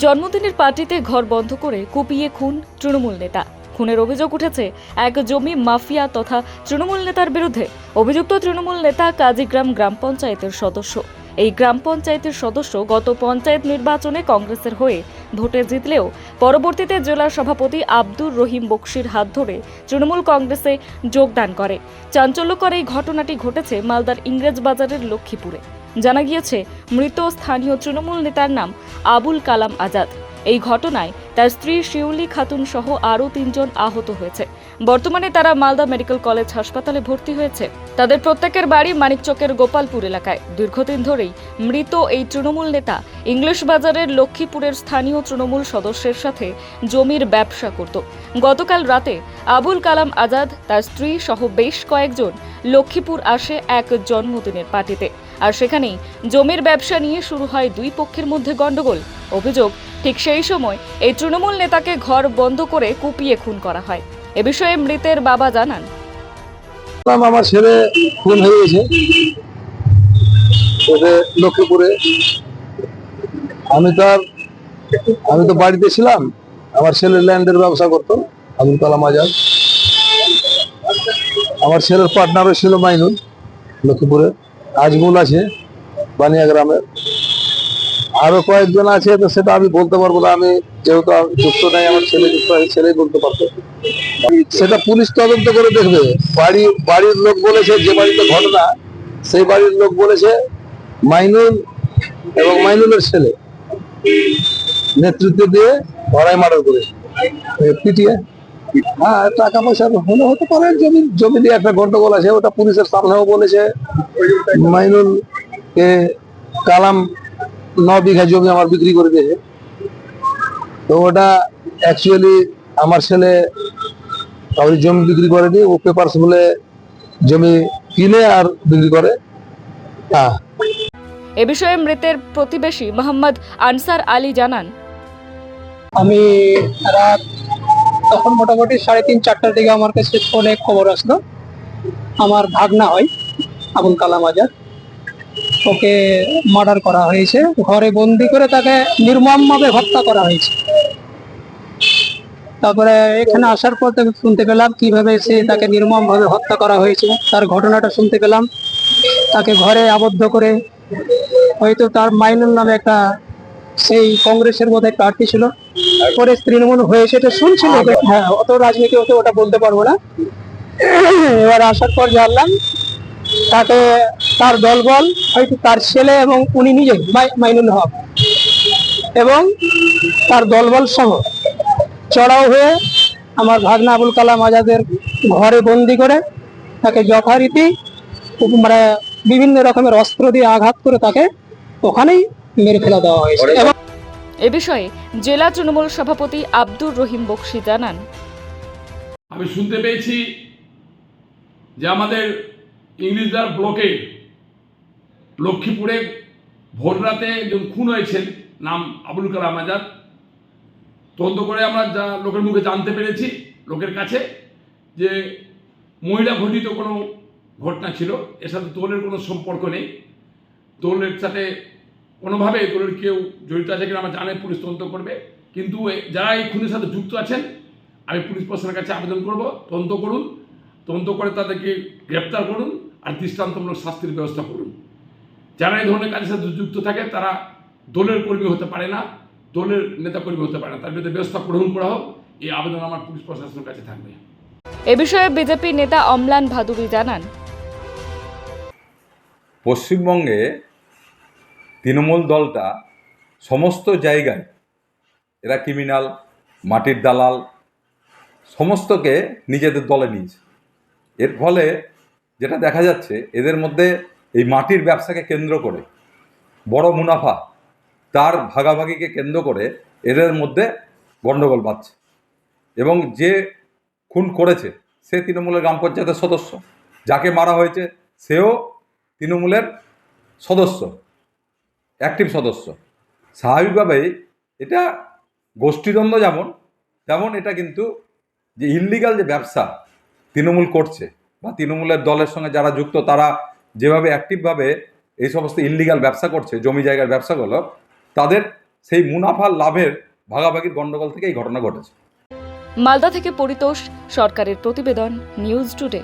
জন্মদিনের পার্টিতে ঘর বন্ধ করে কুপিয়ে খুন তৃণমূল নেতা। খুনের অভিযোগ উঠেছে, এক জমি মাফিয়া তথা তৃণমূল নেতার বিরুদ্ধে। অভিযুক্ত তৃণমূল নেতা কাজীগ্রাম গ্রাম পঞ্চায়েতের সদস্য। এই গ্রাম পঞ্চায়েতের সদস্য গত পঞ্চায়েত নির্বাচনে কংগ্রেসের হয়ে ভোটে জিতলেও পরবর্তীতে জেলা সভাপতি আব্দুর রহিম বক্সির হাত ধরে তৃণমূল কংগ্রেসে যোগদান করে। চাঞ্চল্যকর এই ঘটনাটি ঘটেছে মালদার ইংরেজ বাজারের লক্ষ্মীপুরে। জানা গিয়েছে, মৃত স্থানীয় তৃণমূল নেতার নাম আবুল কালাম আজাদ। এই ঘটনায় তার স্ত্রী শিউলি খাতুন সহ আরও তিনজন আহত হয়েছে। বর্তমানে তারা মালদা মেডিকেল কলেজ হাসপাতালে ভর্তি হয়েছে। তাদের প্রত্যেকের বাড়ি মানিকচকের গোপালপুর এলাকায়। দীর্ঘদিন ধরেই মৃত এই তৃণমূল নেতা ইংলিশ বাজারের লক্ষ্মীপুরের স্থানীয় তৃণমূল সদস্যের সাথে জমির ব্যবসা করত। গতকাল রাতে আবুল কালাম আজাদ, তার স্ত্রী সহ বেশ কয়েকজন লক্ষ্মীপুর আসে এক জন্মদিনের পার্টিতে। আর সেখানেই জমির ব্যবসা নিয়ে শুরু হয় দুই পক্ষের মধ্যে গন্ডগোল অভিযোগ, ঠিক সেই সময় এই তৃণমূল নেতাকে ঘর বন্ধ করে কুপিয়ে খুন করা হয়। এ বিষয়ে মৃতের বাবা জানান। আমার ছেলে খুন হয়ে গেছে। লক্ষ্মীপুরে। আমি তো আর, আমি তো বাড়িতে ছিলাম। আমার ছেলে ল্যান্ডের ব্যবসা করতো আবুল কালাম আজাদ। আমার ছেলের পার্টনারও ছিল মাইনুল, লক্ষ্মীপুরে। আজমুল আছে, বানিয়া গ্রামের। আরও কয়েকজন আছে, তো সেটা আমি বলতে পারব না। আমি যেহেতু যুক্ত নাই, আমার ছেলে যুক্ত আছে, ছেলেই বলতে পারতো সেটা পুলিশ তদন্ত করে দেখবে। বাড়ি, বাড়ির লোক বলেছে, যে বাড়িতে ঘটনা, সেই বাড়ির লোক বলেছে, মাইনুল এবং মাইনুলের ছেলে। নেতৃত্ব দিয়ে ধরাই মার্ডার করে পিটিয়ে। হ্যাঁ টাকা পয়সা হলে হতে পারে জমি জমি দিয়ে একটা গন্ডগোল আছে ওটা পুলিশের সামনেও বলেছে। মাইনুল কে কালাম ন বিঘা জমি আমার বিক্রি করে দিয়েছে। তো ওটা অ্যাকচুয়ালি আমার ছেলে কাউরি জমি বিক্রি করেনি ও পেপারস বলে জমি কিনে আর বিক্রি করে। হ্যাঁ। এ বিষয়ে মৃতের প্রতিবেশী মোহাম্মদ আনসার আলী জানান। আমি রাত তখন মোটামুটি সাড়ে তিন, চারটার দিকে আমার কাছে ফোনে খবর আসলো। আমার ভাগনা হয়, আবুল কালাম আজাদ। ওকে মার্ডার করা হয়েছে। ঘরে বন্দি করে তাকে নির্মমভাবে হত্যা করা হয়েছে। তারপরে এখানে আসার পর তাকে শুনতে পেলাম কীভাবে সে তাকে নির্মমভাবে হত্যা করা হয়েছে। তার ঘটনাটা শুনতে পেলাম। তাকে ঘরে আবদ্ধ করে হয়তো তার মাইনুল নামে একটা সেই কংগ্রেসের মধ্যে প্রার্থী ছিল। পরে তৃণমূল হয়ে সেটা শুনছিল হ্যাঁ অত রাজনীতি হতে ওটা বলতে পারব না। এবার আসার পর জানলাম, তাকে তার দলবল, হয়তো তার ছেলে এবং উনি নিজে মাইনুল হক এবং তার দলবল সহ চড়াও হয়ে আমার ভাগনা আবুল কালাম আজাদের ঘরে বন্দি করে তাকে যথারীতি মানে বিভিন্ন রকমের অস্ত্র দিয়ে আঘাত করে তাকে ওখানেই মেরে ফেলা দেওয়া হয়েছে। এবং এ বিষয়ে জেলা তৃণমূল সভাপতি আব্দুর রহিম বক্সি জানান। আমি শুনতে পেয়েছি যে আমাদের ইংলিশদার ব্লকে লক্ষ্মীপুরে ভোর রাতে একজন খুন হয়েছেন নাম আবুল কালাম আজাদ। তদন্ত করে আমরা যা লোকের মুখে জানতে পেরেছি লোকের কাছে যে মহিলা ঘটিত কোনো ঘটনা ছিল এর সাথে দোলের কোনো সম্পর্ক নেই। দোলের সাথে কোনোভাবে দোলের কেউ জড়িত আছে কিনা আমরা জানে পুলিশ তদন্ত করবে। কিন্তু যারা এই খুনের সাথে যুক্ত আছেন আমি পুলিশ প্রশাসনের কাছে আবেদন করব। তদন্ত করুন তদন্ত করে তাদেরকে গ্রেপ্তার করুন আর দৃষ্টান্তমূলক শাস্তির ব্যবস্থা করুন। যারা এই ধরনের কাজের সাথে যুক্ত থাকে তারা দলের কর্মী হতে পারে না দলের নেতা কর্মী হতে পারে না। তার বিরুদ্ধে ব্যবস্থা গ্রহণ করা হোক এই আবেদন আমার পুলিশ প্রশাসনের কাছে থাকবে। এ বিষয়ে বিজেপি নেতা অমলান ভাদুরী জানান। পশ্চিমবঙ্গে তৃণমূল দলটা সমস্ত জায়গায় এরা ক্রিমিনাল, মাটির দালাল, সমস্তকে নিজেদের দলে নিয়েছে। এর ফলে যেটা দেখা যাচ্ছে, এদের মধ্যে এই মাটির ব্যবসাকে কেন্দ্র করে বড় মুনাফা তার ভাগাভাগিকে কেন্দ্র করে এদের মধ্যে গণ্ডগোল বাড়ছে। এবং যে খুন করেছে, সে তৃণমূলের গ্রাম পঞ্চায়েতের সদস্য। যাকে মারা হয়েছে, সেও তৃণমূলের সদস্য। অ্যাক্টিভ সদস্য। স্বাভাবিকভাবেই এটা গোষ্ঠীদ্বন্দ্ব যেমন, তেমন এটা কিন্তু যে ইললিগাল যে ব্যবসা তৃণমূল করছে বা তৃণমূলের দলের সঙ্গে যারা যুক্ত, তারা যেভাবে অ্যাক্টিভভাবে এই সমস্ত ইললিগাল ব্যবসা করছে, জমি জায়গার ব্যবসাগুলো, তাদের সেই মুনাফা লাভের ভাগাভাগির গণ্ডগোল থেকে এই ঘটনা ঘটেছে। মালদা থেকে পরিতোষ, সরকারের প্রতিবেদন, নিউজ টুডে।